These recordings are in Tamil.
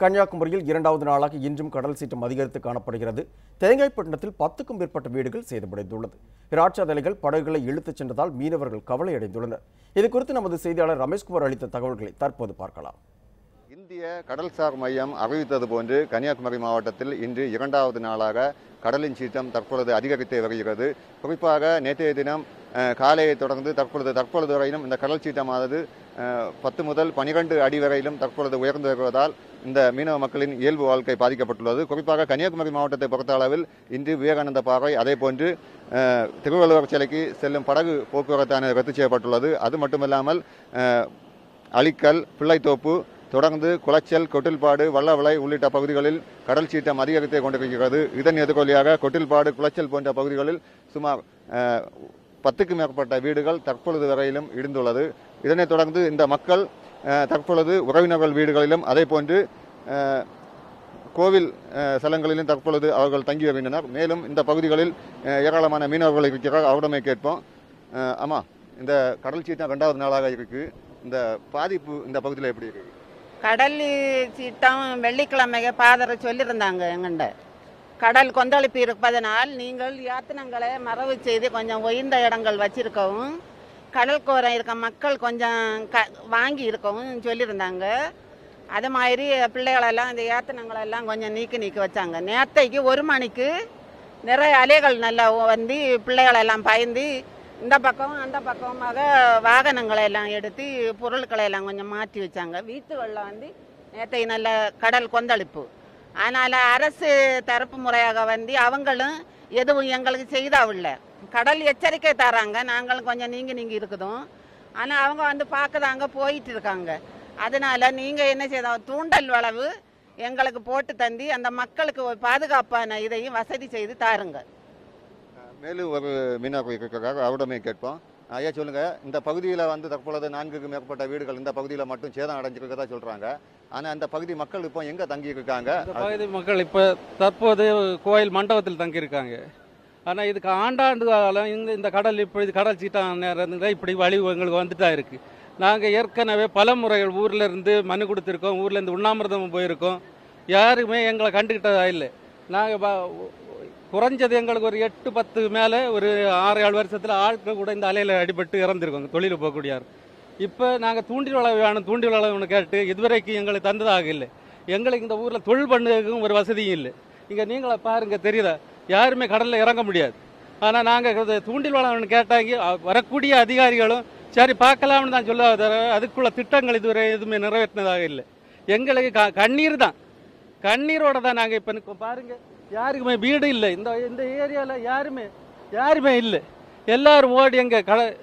கன்னியாகுமரியில் இரண்டாவது நாளாக இன்றும் கடல் சீற்றம் அதிகரித்து காணப்படுகிறது. தேங்காய்பட்டினத்தில் பத்துக்கும் மேற்பட்ட வீடுகள் சேதமடைந்துள்ளது. இராட்சத படகுகளை இழுத்துச் சென்றதால் மீனவர்கள் கவலையடைந்துள்ளனர். இது குறித்து நமது செய்தியாளர் ரமேஷ்குமார் அளித்த தகவல்களை தற்போது பார்க்கலாம். இந்திய கடல்சார் மையம் அறிவித்தது போன்று கன்னியாகுமரி மாவட்டத்தில் இன்று இரண்டாவது நாளாக கடலின் சீற்றம் தற்பொழுது அதிகரித்து வருகிறது. குறிப்பாக நேற்றைய தினம் காலையை தொடர்ந்து தற்பொழுது தற்பொழுது வரையிலும் இந்த கடல் சீற்றமானது பத்து முதல் பனிரெண்டு அடி வரையிலும் தற்பொழுது உயர்ந்து வருவதால் இந்த மீனவ மக்களின் இயல்பு வாழ்க்கை பாதிக்கப்பட்டுள்ளது. குறிப்பாக கன்னியாகுமரி மாவட்டத்தை பொறுத்த அளவில் இன்று விவேகானந்த பாறை அதே போன்று திருவள்ளுவர் சிலைக்கு செல்லும் படகு போக்குவரத்தான ரத்து செய்யப்பட்டுள்ளது. அது மட்டுமில்லாமல் அழிக்கல் பிள்ளைத்தோப்பு தொடர்ந்து குளச்சல் கொட்டில்பாடு வல்லவளை உள்ளிட்ட பகுதிகளில் கடல் சீற்றம் அதிகரித்து கொண்டிருக்கிறது. இதன் எதிர்கொலியாக கொட்டில்பாடு குளச்சல் போன்ற பகுதிகளில் சுமார் பத்துக்கும் மேற்பட்ட வீடுகள் தற்பொழுது வரையிலும் இடிந்துள்ளது. இதனைத் தொடர்ந்து இந்த மக்கள் தற்பொழுது உறவினர்கள் வீடுகளிலும் அதே போன்று கோவில் ஸ்தலங்களிலும் தற்பொழுது அவர்கள் தங்கி வருகின்றனர். மேலும் இந்த பகுதிகளில் ஏராளமான மீனவர்கள் இருக்கிறார் அவரிடமே கேட்போம். ஆமாம் ஆமா இந்த கடல் சீற்றம் ரெண்டாவது நாளாக இருக்கு. இந்த பாதிப்பு இந்த பகுதியில் எப்படி இருக்கு? கடல் சீட்டம் வெள்ளிக்கிழமைக பாதரை சொல்லியிருந்தாங்க எங்கண்ட கடல் கொந்தளிப்பு இருப்பதனால் நீங்கள் யாத்தினங்களை மறவு செய்து கொஞ்சம் உயர்ந்த இடங்கள் வச்சிருக்கவும் கடல்கோரம் இருக்க மக்கள் கொஞ்சம் க வாங்கி இருக்கவும் சொல்லியிருந்தாங்க. அது மாதிரி பிள்ளைகளெல்லாம் இந்த ஏத்தனங்களெல்லாம் கொஞ்சம் நீக்கி நீக்கி வச்சாங்க. நேத்தைக்கு ஒரு மணிக்கு நிறைய அலைகள் நல்லா வந்து பிள்ளைகளெல்லாம் பயந்து இந்த பக்கம் அந்த பக்கமாக வாகனங்களை எல்லாம் எடுத்து பொருட்களை எல்லாம் கொஞ்சம் மாற்றி வச்சாங்க. வீட்டுகளில் வந்து நேற்றை நல்ல கடல் கொந்தளிப்பு. அதனால் அரசு தரப்பு முறையாக வந்து அவங்களும் எதுவும் எங்களுக்கு செய்தாவில்ல. கடல் எச்சரிக்கை தராங்க. நாங்களும் கொஞ்சம் நீங்கி நீங்கி இருக்குதும். ஆனால் அவங்க வந்து பார்க்குறாங்க போயிட்டு இருக்காங்க. அதனால நீங்கள் என்ன செய்த தூண்டல் வளவு எங்களுக்கு போட்டு தந்தி அந்த மக்களுக்கு ஒரு பாதுகாப்பான இதையும் வசதி செய்து தாருங்க. மேலும் ஒரு மீனவர் அவடமே கேட்போம். ஐயா சொல்லுங்க. இந்த பகுதியில் வந்து தற்பொழுது நான்குக்கு மேற்பட்ட வீடுகள் இந்த பகுதியில் மட்டும் சேதம் அடைஞ்சிருக்கதா சொல்றாங்க. ஆனா அந்த பகுதி மக்கள் இப்போ எங்க தங்கி இருக்காங்க பகுதி மக்கள் இப்போ தற்போது கோயில் மண்டபத்தில் தங்கியிருக்காங்க. ஆனால் இதுக்கு ஆண்டாண்டு காலம் இந்த இந்த கடல் இப்படி கடல் சீட்டம் நேரம் இப்படி வழி எங்களுக்கு வந்துட்டா இருக்கு. நாங்கள் ஏற்கனவே பல முறைகள் ஊர்ல இருந்து மனு கொடுத்துருக்கோம். ஊர்ல இருந்து உண்ணாமிரதம் போயிருக்கோம். யாருமே எங்களை கண்டுக்கிட்டதா இல்லை. நாங்கள் குறைஞ்சது எங்களுக்கு ஒரு எட்டு பத்து மேலே ஒரு ஆறு ஏழு வருஷத்தில் ஆட்கள் கூட இந்த அலையில் அடிபட்டு இறந்துருக்கோங்க தொழில் போகக்கூடியார். இப்போ நாங்கள் தூண்டில் வளவு வேணும் தூண்டில் வளவுன்னு கேட்டு இதுவரைக்கும் எங்களுக்கு தந்ததாக இல்லை. எங்களுக்கு இந்த ஊரில் தொழில் பண்ணுறதுக்கும் ஒரு வசதியும் இல்லை. இங்கே நீங்களே பாருங்க தெரியுதா? யாருமே கடலில் இறங்க முடியாது. ஆனால் நாங்கள் தூண்டில் வளவுன்னு கேட்டாங்க வரக்கூடிய அதிகாரிகளும் சரி பார்க்கலாம்னு தான் சொல்ல தர அதுக்குள்ள திட்டங்கள் இதுவரை எதுவுமே நிறைவேற்றினதாக இல்லை. எங்களுக்கு க கண்ணீர் தான். கண்ணீரோட தான் நாங்கள் இப்போ பாருங்கள் யாருக்குமே வீடு இல்லை. இந்த இந்த ஏரியாவில் யாருமே யாருமே இல்லை. எல்லாரும் ஓடி எங்கே கட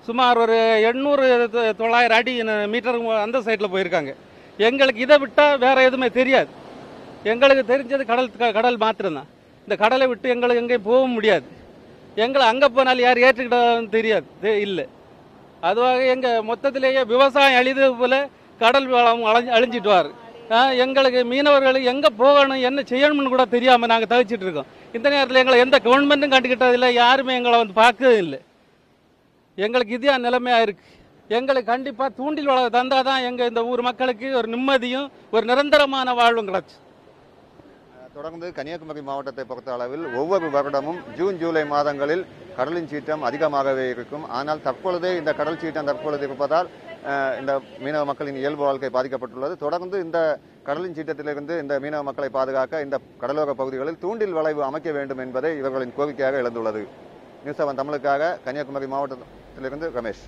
சுமார் ஒரு எண்ணூறு தொ- தொள்ளாயிரம் அடி மீட்டருக்கு அந்த சைட்டில் போயிருக்காங்க. எங்களுக்கு இதை விட்டால் வேறு எதுவுமே தெரியாது. எங்களுக்கு தெரிஞ்சது கடல் க- கடல் மாத்திரம்தான். இந்த கடலை விட்டு எங்களுக்கு எங்கேயும் போக முடியாது. எங்களை அங்கே போனாலும் யார் ஏற்றுக்கிட்டான்னு தெரியாது. இல்லை. அதுவாக எங்கள் மொத்தத்திலேயே விவசாயம் அழிது போல் கடல் வளம் அழிஞ்சு அழிஞ்சிட்டு வாரு. எங்களுக்கு மீனவர்களுக்கு எங்க போகணும் என்ன செய்யணும்னு கூட தெரியாம நாங்க தவிச்சிட்டு இருக்கோம். இந்த நேரத்தில் எங்களை எந்த கவர்மெண்ட்டும் கண்டுக்கிட்டதில்லை யாருமே எங்களை வந்து பார்க்கவே இல்லை. எங்களுக்கு இதே நிலைமையா இருக்கு. எங்களுக்கு கண்டிப்பா தூண்டில் வள தந்தாதான் எங்க இந்த ஊர் மக்களுக்கு ஒரு நிம்மதியும் ஒரு நிரந்தரமான வாழ்வும் கிடைச்சு. தொடர்ந்து கன்னியாகுமரி மாவட்டத்தை பொறுத்த அளவில் ஒவ்வொரு வருடமும் ஜூன் ஜூலை மாதங்களில் கடலின் சீற்றம் அதிகமாகவே இருக்கும். ஆனால் தற்பொழுதே இந்த கடல் சீற்றம் தற்பொழுது இருப்பதால் இந்த மீனவ மக்களின் இயல்பு வாழ்க்கை பாதிக்கப்பட்டுள்ளது. தொடர்ந்து இந்த கடலின் சீற்றத்திலிருந்து இந்த மீனவ மக்களை பாதுகாக்க இந்த கடலோர பகுதிகளில் தூண்டில் வளைவு அமைக்க வேண்டும் என்பதை இவர்களின் கோரிக்கையாக எழுந்துள்ளது. நியூஸ் செவன் தமிழுக்காக கன்னியாகுமரி மாவட்டத்திலிருந்து ரமேஷ்.